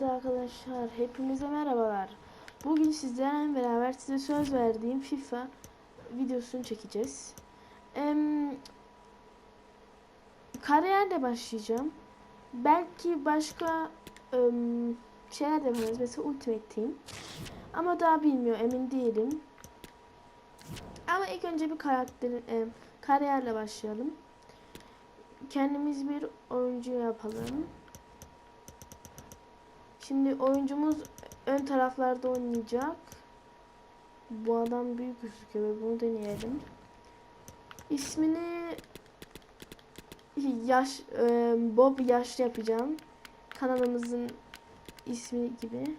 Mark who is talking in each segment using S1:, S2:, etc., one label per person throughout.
S1: Evet arkadaşlar hepinize merhabalar. Bugün sizlerle beraber size söz verdiğim FIFA videosunu çekeceğiz. Em, kariyerle başlayacağım. Belki başka em, şeyler de yaparız. Mesela Ultimate Team. Ama daha bilmiyor emin değilim. Ama ilk önce bir karakter em, kariyerle başlayalım. Kendimiz bir oyuncu yapalım. Şimdi oyuncumuz ön taraflarda oynayacak. Bu adam büyük gözüküyor bunu deneyelim. İsmini yaş e, Bob yaşlı yapacağım. Kanalımızın ismi gibi.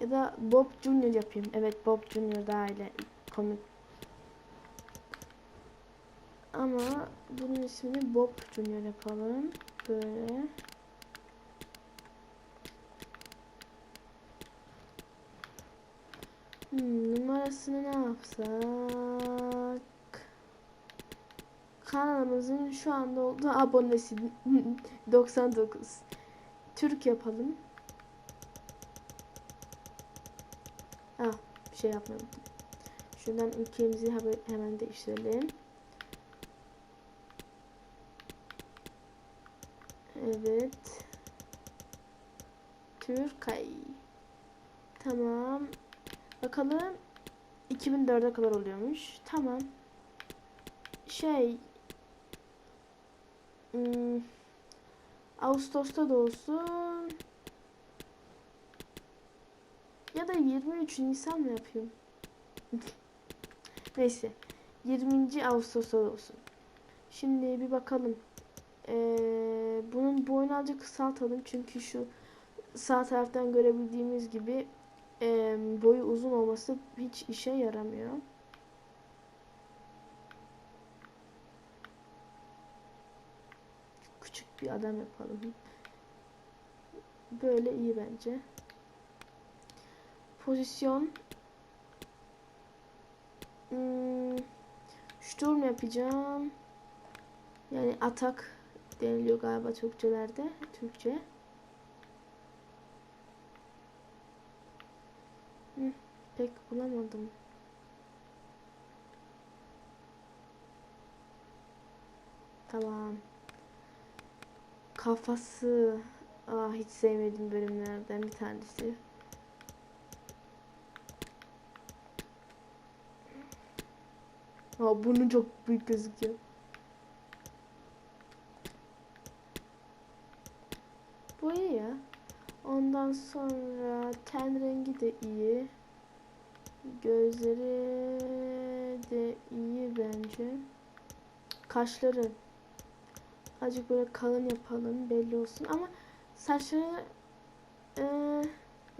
S1: Ya da Bob Junior yapayım. Evet Bob Junior daha ile komik ama bunun ismini Bob Junior yapalım. Böyle. Hmm, numarasını ne yapsak? Kanalımızın şu anda olduğu abonesi 99. Türk yapalım. Ah, bir şey yapmadım. Şuradan ülkemizi hemen değiştirelim. Evet. Türkay. Tamam. Bakalım 2004'e kadar oluyormuş. Tamam. Şey hmm, Ağustos'ta da olsun. Ya da 23 Nisan mı yapayım? Neyse. 20. Ağustos'ta da olsun. Şimdi bir bakalım. Ee, bunun boyunu azıcık kısaltalım çünkü şu sağ taraftan görebildiğimiz gibi e, boyu uzun olması hiç işe yaramıyor. Küçük bir adam yapalım. Böyle iyi bence. Pozisyon hmm, Sturm yapacağım. Yani atak deniliyor galiba Türkçelerde. Türkçe. Hı, pek bulamadım. Tamam. Kafası. Aa, hiç sevmediğim bölümlerden bir tanesi. Aa, burnu çok büyük gözüküyor. Bu iyi ya. Ondan sonra ten rengi de iyi. Gözleri de iyi bence. Kaşları azıcık böyle kalın yapalım belli olsun ama saçları e,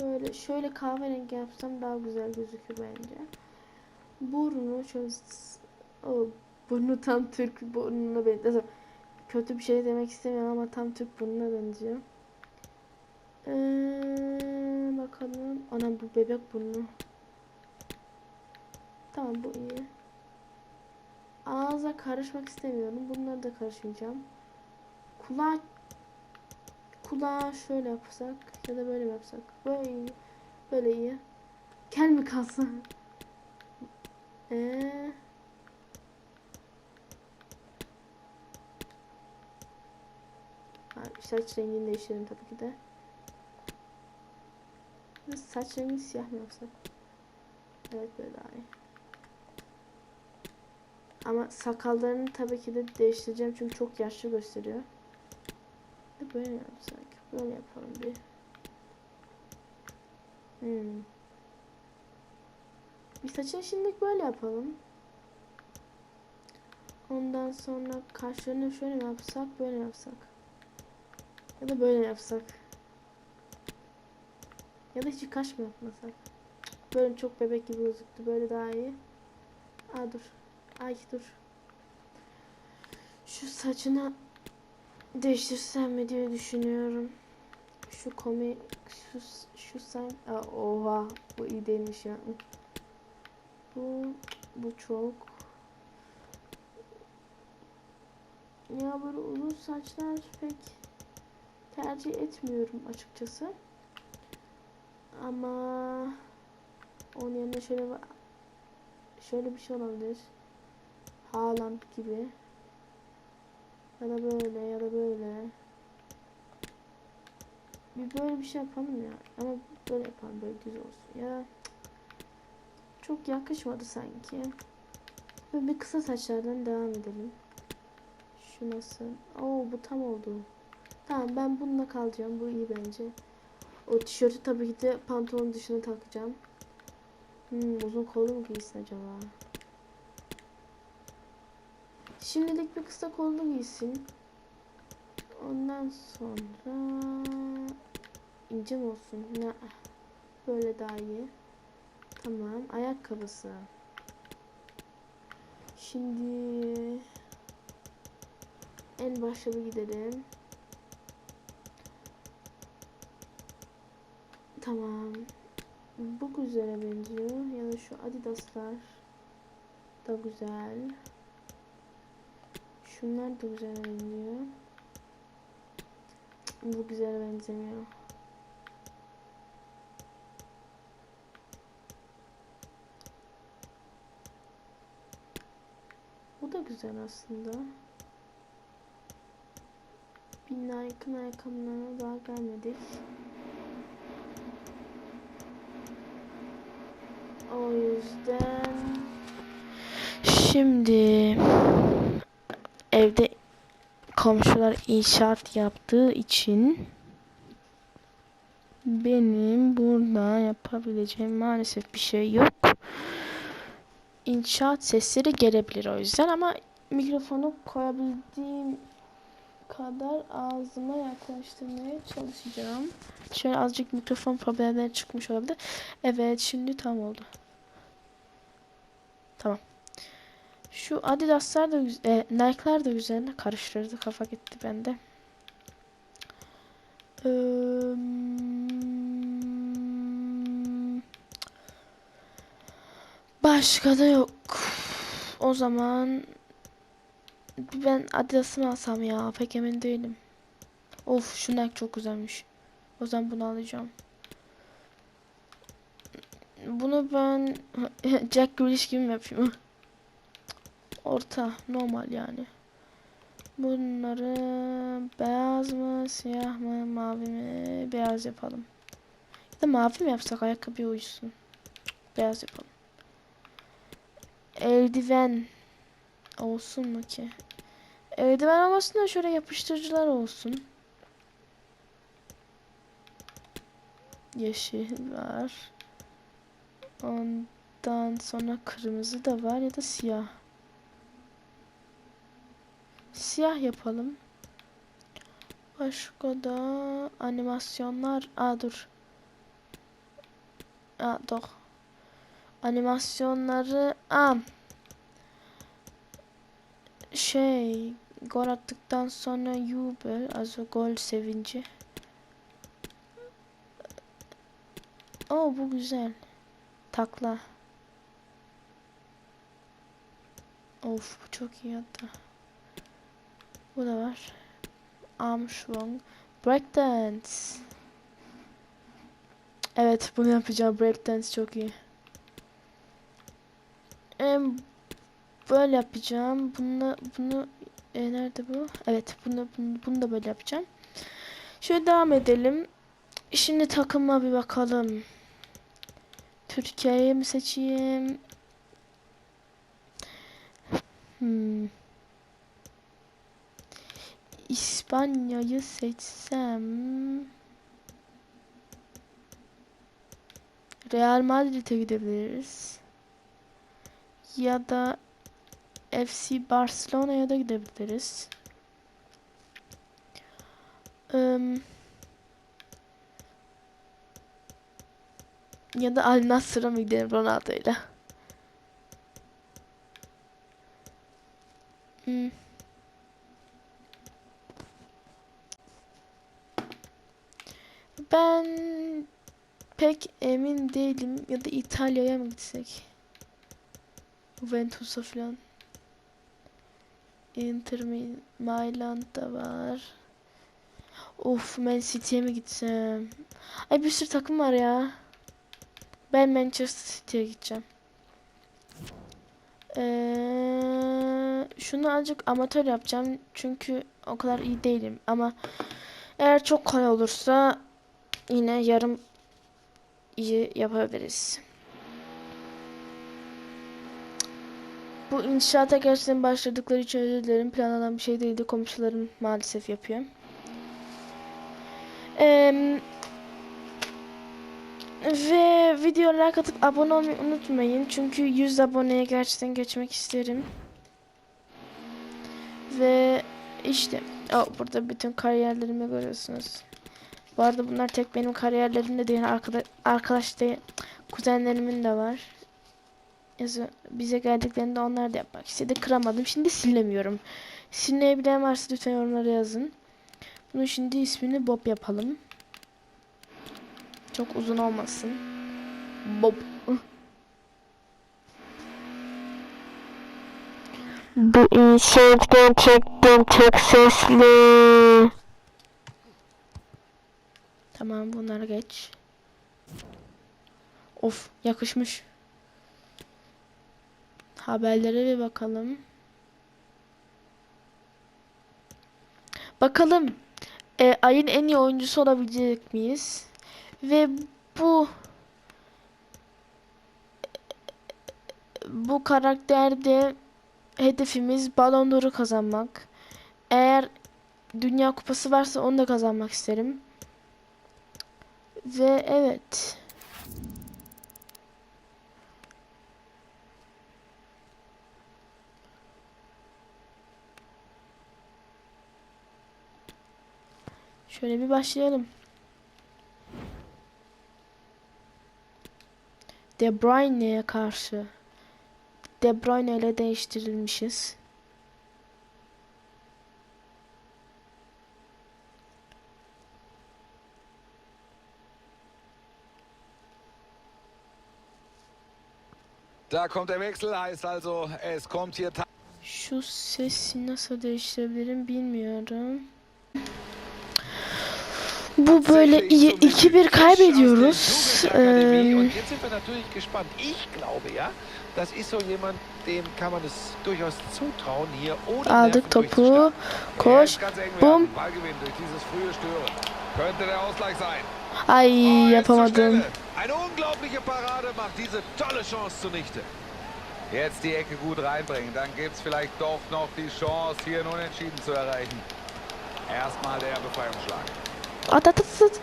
S1: böyle şöyle kahverengi yapsam daha güzel gözükür bence. Burnu şöyle o burnu tam Türk burnuna benziyor. Kötü bir şey demek istemiyorum ama tam Türk burnuna benziyor. Ee, bakalım. Ana bu bebek burnu. Tamam bu iyi. Ağza karışmak istemiyorum. Bunları da karışmayacağım. Kulağı kulağı şöyle yapsak ya da böyle yapsak. Böyle iyi. Böyle iyi. Kel mi kalsın? Eee saç rengini değiştirelim tabii ki de. Saç rengi siyah mı yapsak? Evet böyle daha iyi. Ama sakallarını tabii ki de değiştireceğim çünkü çok yaşlı gösteriyor. Böyle mi yapsak? Böyle yapalım bir. Hmm. Bir saçını şimdilik böyle yapalım. Ondan sonra kaşlarını şöyle mi yapsak, böyle yapsak? Ya da böyle yapsak. Ya da hiç kaş mı yapmasak? Böyle çok bebek gibi gözüktü. Böyle daha iyi. Aa dur. Ay dur. Şu saçını değiştirsem mi diye düşünüyorum. Şu komi şu şu sen Aa, oha bu iyi değilmiş ya. Bu bu çok Ya böyle uzun saçlar pek tercih etmiyorum açıkçası. Ama onun yerine şöyle şöyle bir şey olabilir. Haaland gibi. Ya da böyle ya da böyle. Bir böyle bir şey yapalım ya. Ama böyle yapalım böyle düz olsun. Ya çok yakışmadı sanki. Böyle bir kısa saçlardan devam edelim. Şu nasıl? Oo bu tam oldu. Tamam ben bununla kalacağım. Bu iyi bence. O tişörtü tabii ki de pantolonun dışına takacağım. Hmm, uzun kollu mu giysin acaba? Şimdilik bir kısa kollu giysin. Ondan sonra ince mi olsun? Ne? Böyle daha iyi. Tamam. Ayakkabısı. Şimdi en başa bir gidelim. Tamam. Bu güzele benziyor. Ya da şu Adidas'lar da güzel. Şunlar da güzel benziyor. Bu güzel benzemiyor. Bu da güzel aslında. Bir Nike'ın ayakkabılarına daha gelmedik. O yüzden şimdi evde komşular inşaat yaptığı için benim burada yapabileceğim maalesef bir şey yok. İnşaat sesleri gelebilir o yüzden ama mikrofonu koyabildiğim kadar ağzıma yaklaştırmaya çalışacağım. Şöyle azıcık mikrofon problemleri çıkmış olabilir. Evet şimdi tam oldu. Tamam. Şu Adidas'lar da e, Nike'lar da güzel. Karıştırdı kafa gitti bende. Başka da yok. O zaman ben Adidas'ı mı alsam ya? Pek emin değilim. Of şu Nike çok güzelmiş. O zaman bunu alacağım. Bunu ben Jack Grealish gibi mi yapayım? Orta, normal yani. Bunları beyaz mı, siyah mı, mavi mi? Beyaz yapalım. Ya da mavi mi yapsak ayakkabıya uysun? Beyaz yapalım. Eldiven olsun mu ki? Eldiven olmasın da şöyle yapıştırıcılar olsun. Yeşil var. Ondan sonra kırmızı da var ya da siyah. Siyah yapalım. Başka da animasyonlar. Aa dur. Aa dur. Animasyonları. Aa. Şey. Gol attıktan sonra jubel. Also gol sevinci. Oo bu güzel. Takla. Of bu çok iyi hatta. Bu da var. Armstrong. Breakdance. Evet bunu yapacağım. Breakdance çok iyi. Em, böyle yapacağım. Bunu bunu e, nerede bu? Evet bunu, bunu bunu da böyle yapacağım. Şöyle devam edelim. Şimdi takıma bir bakalım. Türkiye'yi mi seçeyim? Hmm. İspanya'yı seçsem Real Madrid'e gidebiliriz. Ya da FC Barcelona'ya da gidebiliriz. Im, ya da Al Nassr'a mı gidelim Ronaldo'yla? Hmm. Ben pek emin değilim. Ya da İtalya'ya mı gitsek? Juventus'a falan. Inter Mi- Milan da var. Of Man City'ye mi gitsem? Ay bir sürü takım var ya. Ben Manchester City'ye gideceğim. Ee, şunu azıcık amatör yapacağım. Çünkü o kadar iyi değilim. Ama eğer çok kolay olursa yine yarım iyi yapabiliriz. Bu inşaata gerçekten başladıkları için özür dilerim. Planlanan bir şey değildi. Komşularım maalesef yapıyor. Eee ve videoya like atıp abone olmayı unutmayın. Çünkü 100 aboneye gerçekten geçmek isterim. Ve işte o burada bütün kariyerlerimi görüyorsunuz. Bu arada bunlar tek benim kariyerlerim de değil. Arkada, arkadaş değil. Kuzenlerimin de var. Bize geldiklerinde onlar da yapmak istedi. Kıramadım. Şimdi silemiyorum. Silmeyebilen varsa lütfen yorumlara yazın. Bunun şimdi ismini Bob yapalım. Çok uzun olmasın. Bob.
S2: Bu inşaat gerçekten çok sesli.
S1: Tamam bunları geç. Of yakışmış. Haberlere bir bakalım. Bakalım. e, ayın en iyi oyuncusu olabilecek miyiz? Ve bu bu karakterde hedefimiz Ballon d'Or'u kazanmak. Eğer Dünya Kupası varsa onu da kazanmak isterim. Ve evet. Şöyle bir başlayalım. De Bruyne'ye karşı De Bruyne ile değiştirilmişiz.
S3: Da kommt der Wechsel, heißt also, es kommt hier
S1: Şu sesi nasıl değiştirebilirim bilmiyorum. Bu böyle iyi 2-1 kaybediyoruz.
S4: Ohne
S1: aldık topu. Koş. Bum. Ay yapamadım.
S3: Eine unglaubliche Parade macht diese tolle Chance zunichte. Jetzt die Ecke gut reinbringen, dann gibt es vielleicht doch noch die Chance, hier einen Unentschieden zu erreichen. Erstmal der Befreiungsschlag.
S1: At at at at.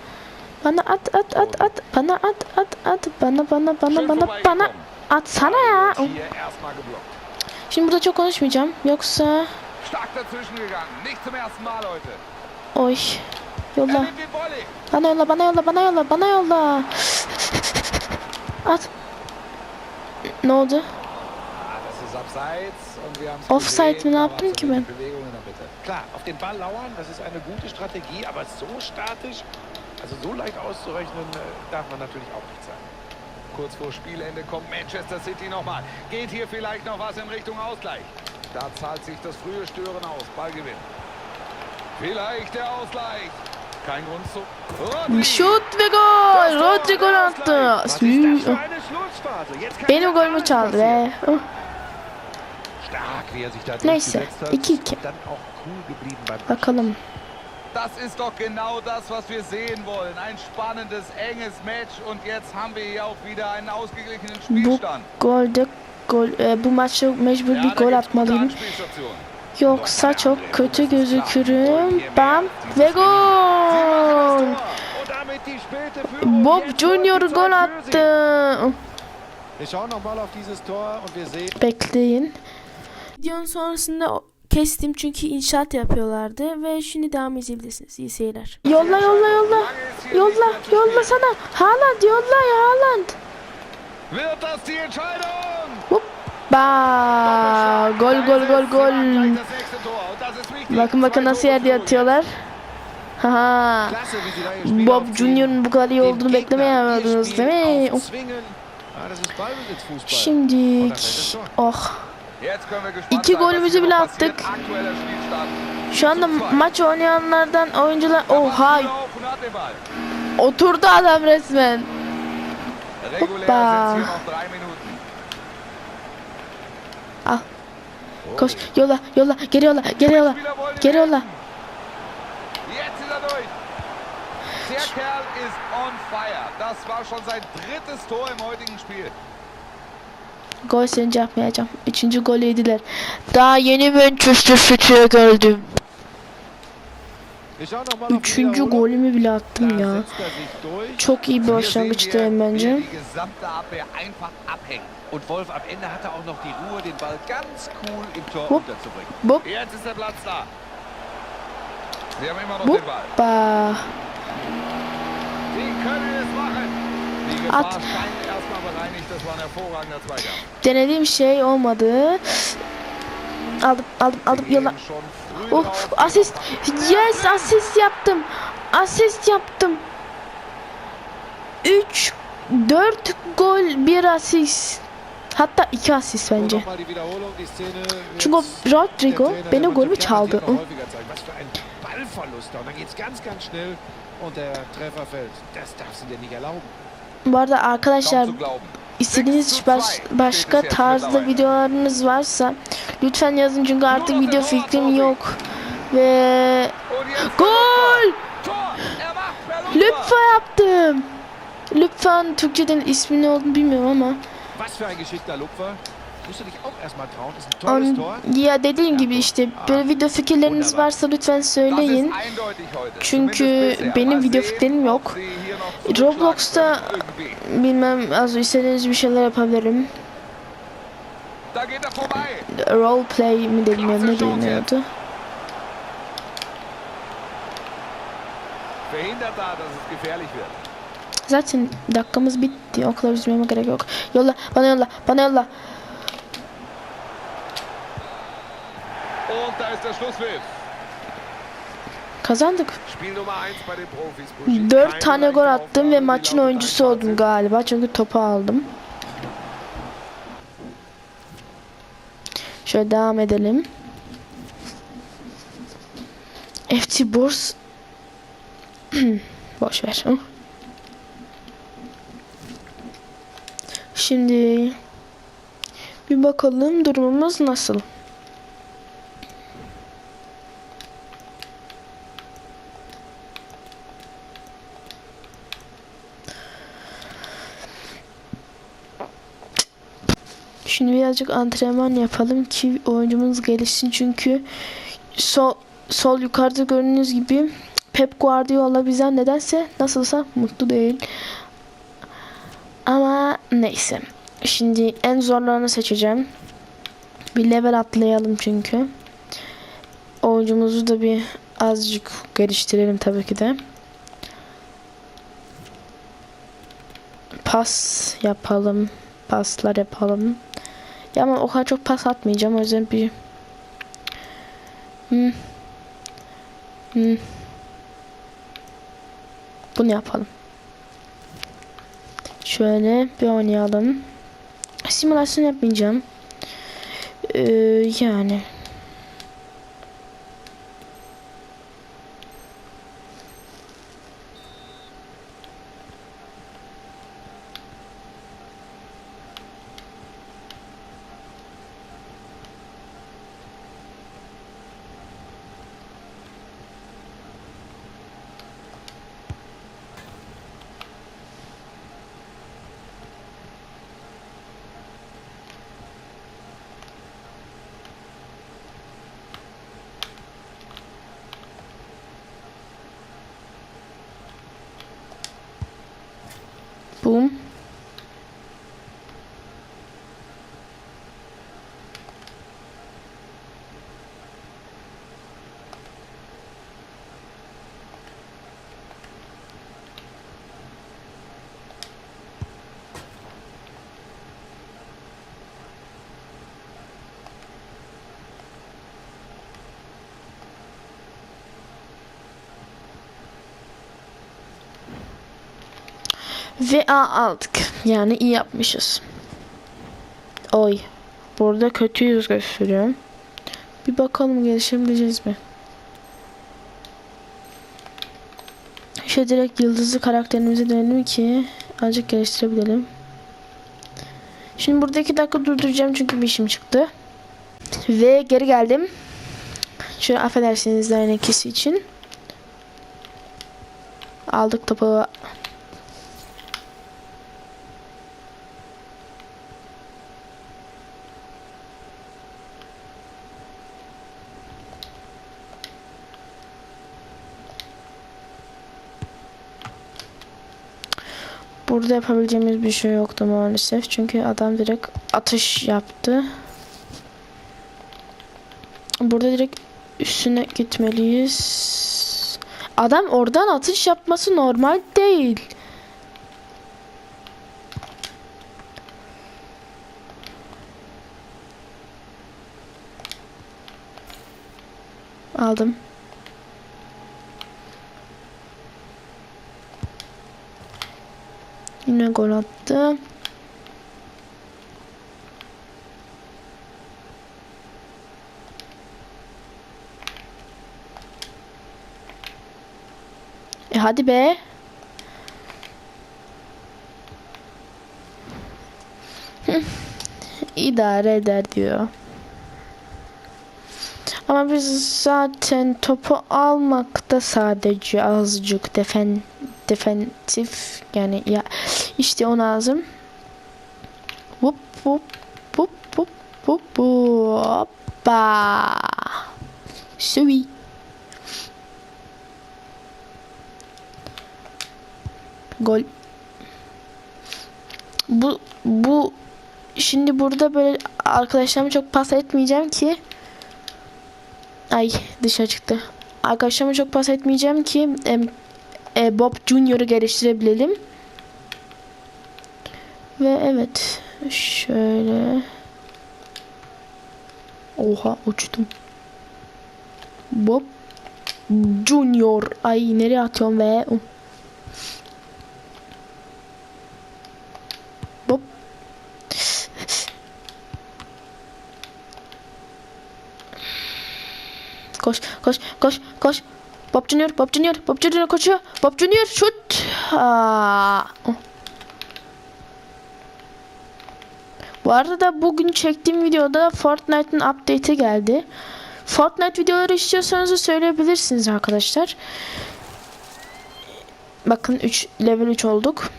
S1: Bana at at at at. Bana at at at. Bana bana bana bana bana. Atsana ya. Şimdi burada çok konuşmayacağım. Yoksa
S3: Stark dazwischen gegangen. Nicht zum ersten Mal heute.
S1: oy.
S3: Er
S1: Yolla. Bana yolla, bana yolla, bana yolla, bana yolla. At. Ne oldu? Offside mi, ne
S3: war
S1: ki ben?
S4: Klar, auf den Ball lauern, das ist eine gute Strategie, aber so statisch, also so leicht auszurechnen, äh, darf man natürlich auch nicht sein.
S3: Kurz vor Spielende kommt Manchester City nochmal. Geht hier vielleicht noch was in Richtung Ausgleich. Da zahlt sich das frühe Stören aus. Ballgewinn. Vielleicht der Ausgleich.
S1: Şut ve gol. Rodri gol attı. Benim golümü çaldı be. Oh. Neyse,
S4: durchgesetzt hat.
S1: 2-2.
S4: Und Dann auch cool geblieben beim
S1: Bakalım.
S3: Das ist doch genau das, was wir sehen wollen. Ein spannendes, enges Match. Und jetzt haben wir hier auch wieder einen ausgeglichenen
S1: Bu
S3: Spielstand.
S1: golde gol e, bu maçta mecbur bir gol atmalıyım. Yoksa çok kötü gözükürüm. Bam ve gol. Bob Junior gol attı. Bekleyin. Videonun sonrasında kestim çünkü inşaat yapıyorlardı ve şimdi devam edebilirsiniz. İyi seyirler. Yolla yolla yolla. Yolla yolla sana. Haaland yolla ya Haaland.
S3: Wird das die Entscheidung?
S1: Ba gol gol gol gol. Bakın bakın nasıl yerde yatıyorlar. Haha. Bob. Junior'un bu kadar iyi olduğunu beklemiyordunuz değil mi? Şimdi oh İki golümüzü bile attık. Şu anda maç oynayanlardan oyuncular oha oturdu adam resmen. Hoppa.
S3: sind hier noch drei Minuten.
S1: Al. Koş yola yola geri yola geri yola geri yola.
S3: er. Der Kerl ist on fire. Das war schon sein drittes Tor im heutigen Spiel.
S1: Gol sevinci yapmayacağım. Üçüncü golü yediler. Daha yeni Manchester City'ye geldim.
S4: Wir schauen noch mal auf die
S1: Üçüncü golümü bile attım ya. Çok iyi bir
S3: wir,
S1: bence.
S3: machen. Die Gefahr
S1: At. Denediğim şey olmadı. Aldım aldım aldım
S3: Sie drauf.
S1: asist. Yes asist yaptım. Asist yaptım. 3 4 gol 1 asist. Hatta 2 asist bence. Çünkü Rodrigo benim golümü çaldı. Bu arada arkadaşlar. İstediğiniz baş- başka tarzda videolarınız varsa lütfen yazın çünkü artık video fikrim yok. Ve gol! Lüpfe yaptım. Lüpfen Türkçeden ismi ne olduğunu bilmiyorum ama. On,
S4: Tor.
S1: ya dediğim gibi işte böyle video fikirleriniz varsa lütfen söyleyin. Çünkü benim video fikrim yok. Roblox'ta bilmem az istediğiniz bir şeyler yapabilirim.
S3: Da geht er vorbei.
S1: Roleplay mi deniyor ne deniyordu? Zaten dakikamız bitti. O kadar üzülmeme gerek yok. Yolla, bana yolla, bana yolla.
S3: Und da ist der Schlusspfiff.
S1: Kazandık.
S3: Spiel Nummer 1 bei den Profis. Buschi.
S1: 4
S3: Keine
S1: tane gol attım ve maçın oyuncusu oldum galiba. Çünkü topu aldım. Şöyle devam edelim. FC Bors Boş ver. Şimdi bir bakalım durumumuz nasıl? Şimdi birazcık antrenman yapalım ki oyuncumuz gelişsin çünkü sol sol yukarıda gördüğünüz gibi Pep Guardiola bizden nedense nasılsa mutlu değil. Ama neyse. Şimdi en zorlarını seçeceğim. Bir level atlayalım çünkü. Oyuncumuzu da bir azıcık geliştirelim tabii ki de. Pas yapalım. Paslar yapalım. Ya ama o kadar çok pas atmayacağım. O yüzden bir hmm. Hmm. Bunu yapalım. Şöyle bir oynayalım. Simülasyon yapmayacağım. Ee, yani. tempo Ve A aldık. Yani iyi yapmışız. Oy. burada kötüyüz gösteriyor. Bir bakalım gelişebileceğiz mi? Şöyle direkt yıldızlı karakterimize dönelim ki azıcık geliştirebilelim. Şimdi burada iki dakika durduracağım çünkü bir işim çıktı. Ve geri geldim. Şöyle affedersiniz ikisi için. Aldık topu. Burada yapabileceğimiz bir şey yoktu maalesef. Çünkü adam direkt atış yaptı. Burada direkt üstüne gitmeliyiz. Adam oradan atış yapması normal değil. Aldım. Yine gol attı. E hadi be. İdare eder diyor. Ama biz zaten topu almakta sadece azıcık defen defensif yani ya işte o lazım. Vup vup vup vup vup hoppa. Sui. Gol. Bu bu şimdi burada böyle arkadaşlarıma çok pas etmeyeceğim ki Ay dışarı çıktı. Arkadaşlarıma çok pas etmeyeceğim ki em, e, Bob Junior'ı geliştirebilelim. Ve evet şöyle Oha uçtum. Bob Junior. Ay nereye atıyorum ve Bob Koş koş koş koş. Bob Junior, Bob Junior, Bob Junior koşuyor. Bob Junior şut. Aa. Bu arada bugün çektiğim videoda Fortnite'ın update'i geldi. Fortnite videoları istiyorsanız söyleyebilirsiniz arkadaşlar. Bakın 3 level 3 olduk.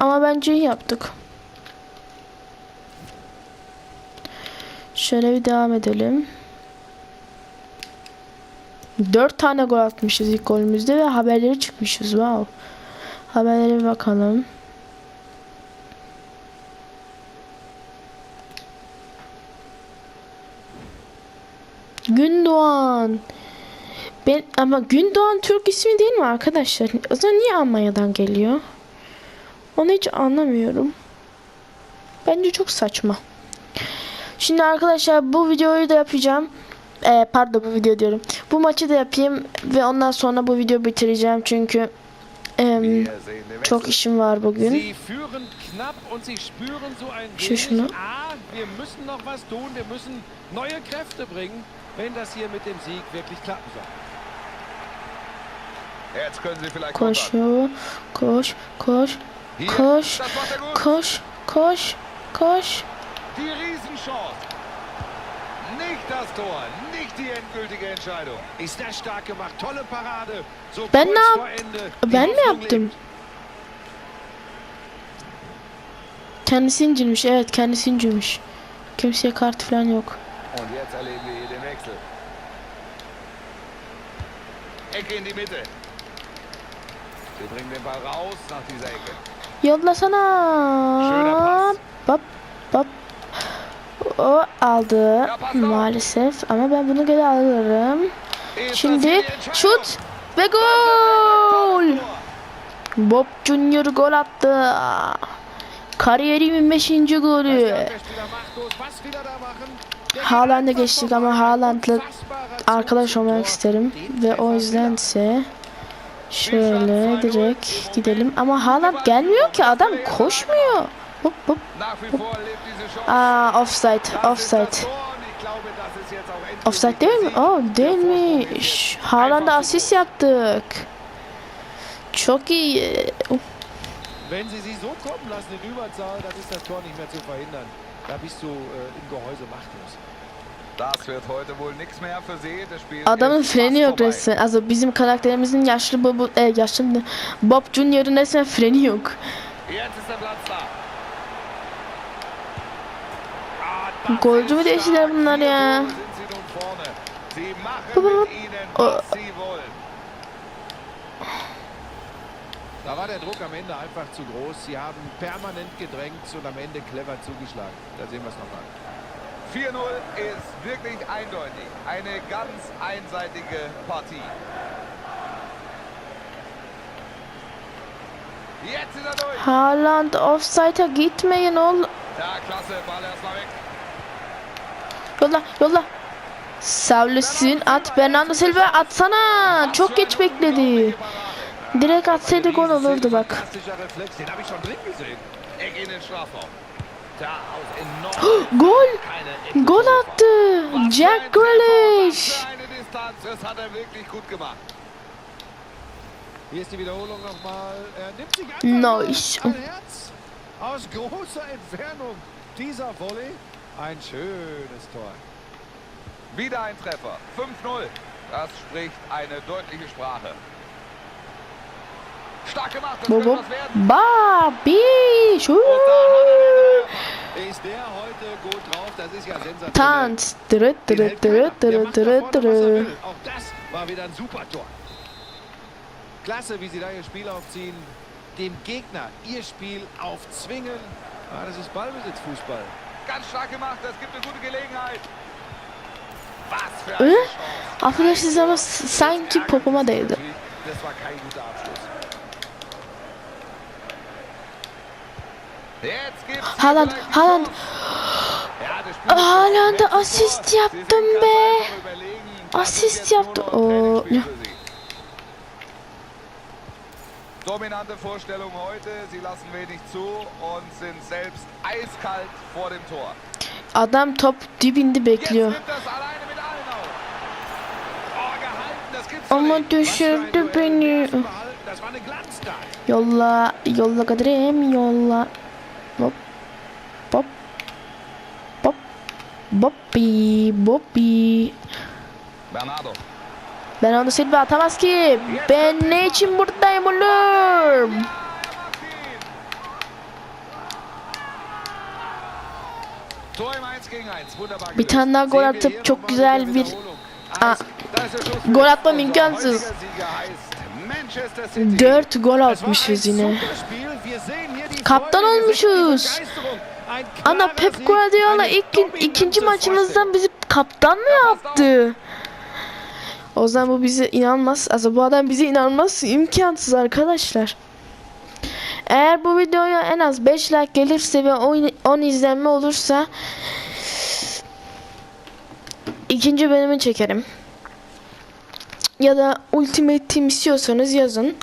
S1: Ama bence iyi yaptık. Şöyle bir devam edelim. 4 tane gol atmışız ilk golümüzde ve haberleri çıkmışız. Wow. Haberlere bakalım. Gündoğan. Ben ama Gündoğan Türk ismi değil mi arkadaşlar? O zaman niye Almanya'dan geliyor? Onu hiç anlamıyorum. Bence çok saçma. Şimdi arkadaşlar bu videoyu da yapacağım. Ee, pardon bu video diyorum. Bu maçı da yapayım ve ondan sonra bu videoyu bitireceğim çünkü
S3: den
S1: çok işim var bugün. Şu şunu.
S4: Wir müssen noch was tun, wir müssen neue Kräfte bringen, wenn das hier mit dem Sieg wirklich klappen soll.
S3: Jetzt können sie vielleicht kontern.
S1: Koşuyor. Koş, koş, koş,
S3: er
S1: koş, koş, koş.
S3: Die Riesenchance. Nicht das Tor, nicht die endgültige Entscheidung.
S4: Ist das stark gemacht, tolle Parade. So
S1: Ben
S4: kurz
S1: ne yap-
S4: vor Ende.
S1: Ben
S4: Hoffnung
S1: yaptım? Kendisi incinmiş. Evet kendisi incinmiş. Kimseye kart falan yok.
S3: Und jetzt erleben wir hier den Wechsel. Ecke in die Mitte. Sie bringen den Ball raus nach dieser Ecke.
S1: Yollasana.
S3: Schöner Pass.
S1: Bap bap. O aldı maalesef ama ben bunu geri alırım. Şimdi şut ve gol. Bob Junior gol attı. Kariyerimin 5.
S4: Das
S1: golü. Haaland'a geçtik ama Haaland'la arkadaş olmak isterim ve o yüzdense şöyle direkt gidelim ama Haaland gelmiyor ki adam koşmuyor. Hop hop
S3: Chance.
S1: Aa offside, offside. Offside değil mi? Oh değilmiş. Haaland'a asist yaptık. Çok iyi.
S4: Wenn sie sie so kommen lassen in Überzahl, dann ist das Tor nicht mehr zu verhindern. Da bist du äh, im Gehäuse machtlos.
S1: Adamın
S3: ist
S1: freni
S3: fast
S1: yok
S3: vorbei.
S1: resmen. Also bizim karakterimizin yaşlı Bob, e, yaşlı? Bob Junior'ın resmen freni yok.
S3: Jetzt ist der Platz da. Das
S1: Golcü mü
S3: ist
S1: değiştiler bunlar ya?
S3: Sie. Sie sie wollen.
S4: Da war der Druck am Ende einfach zu groß. Sie haben permanent gedrängt und am Ende clever zugeschlagen. Da sehen wir es nochmal.
S3: 4-0 ist wirklich eindeutig. Eine ganz einseitige Partie. Jetzt ist er durch.
S1: Haaland offside'a gitmeyin ol.
S3: Ja, klasse. Ball erstmal weg.
S1: Yolla yolla. Savlesin at Bernardo Silva atsana. Çok geç bekledi. Direkt atsaydı gol olurdu bak. Gol. Gol.
S3: Was für
S1: Jack Grealish.
S3: Das hat er wirklich gut gemacht.
S4: Hier ist die Wiederholung nochmal. Er nimmt sich
S1: Nice.
S4: ein Herz. Aus großer Entfernung. Dieser Volley. Ein schönes Tor.
S3: Wieder ein Treffer. 5-0. Das spricht eine deutliche Sprache. Stark gemacht. Das
S1: Bobo. Babi. Şu.
S4: Ist der heute gut drauf? Das ist ja sensationell.
S1: Tanz. Dırıt
S4: Den
S1: dırıt
S4: hält keiner.
S1: dırıt
S4: Der
S1: dırıt
S4: macht da
S1: dırıt
S4: vorne, was er
S1: dırıt.
S4: will. Auch das war wieder ein super Tor. Klasse, wie sie da ihr Spiel aufziehen. Dem Gegner ihr Spiel aufzwingen. Ah, das ist Ballbesitzfußball.
S3: Ganz stark gemacht. Das gibt eine gute Gelegenheit. Was für
S1: Äh?
S3: eine Chance.
S1: Affedersiniz ama s- sanki popoma değdi.
S3: Das war kein guter Abschluss. Jetzt gibt's hier
S1: Haaland, Haaland. Haaland'a asist yaptım be. Asist yaptı. Oo.
S3: Dominante Vorstellung heute. Sie lassen wenig zu und sind selbst eiskalt vor dem Tor.
S1: Adam top dibinde bekliyor.
S3: Oh,
S1: Ama düşürdü beni. Yolla, yolla Kadir'im, yolla. Hop, hop, hop, boppi, boppi.
S3: Bernardo.
S1: Bernardo Silva atamaz ki. Ben ne için buradayım oğlum?
S3: Er macht ihn. Tor im 1 gegen 1. Wunderbar
S1: Bir tane daha gol atıp çok güzel bir. Aa. Gol atmam imkansız.
S3: Heutiger Sieger heißt Manchester City.
S1: 4 gol atmışız yine. Kaptan olmuşuz. Ana Pep Guardiola ilk ikinci maçımızdan bizi kaptan mı yaptı? O zaman bu bize inanmaz. Also bu adam bize inanmaz. imkansız arkadaşlar. Eğer bu videoya en az 5 like gelirse ve 10 izlenme olursa ikinci bölümü çekerim. Ya da Ultimate Team istiyorsanız yazın.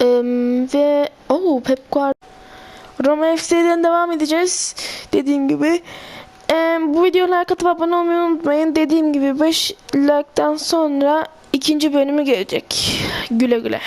S1: Eee, ve o Pep Guardiola Roma FC'den devam edeceğiz. Dediğim gibi. Eee, bu videoya like atıp abone olmayı unutmayın. Dediğim gibi 5 like'tan sonra ikinci bölümü gelecek. Güle güle.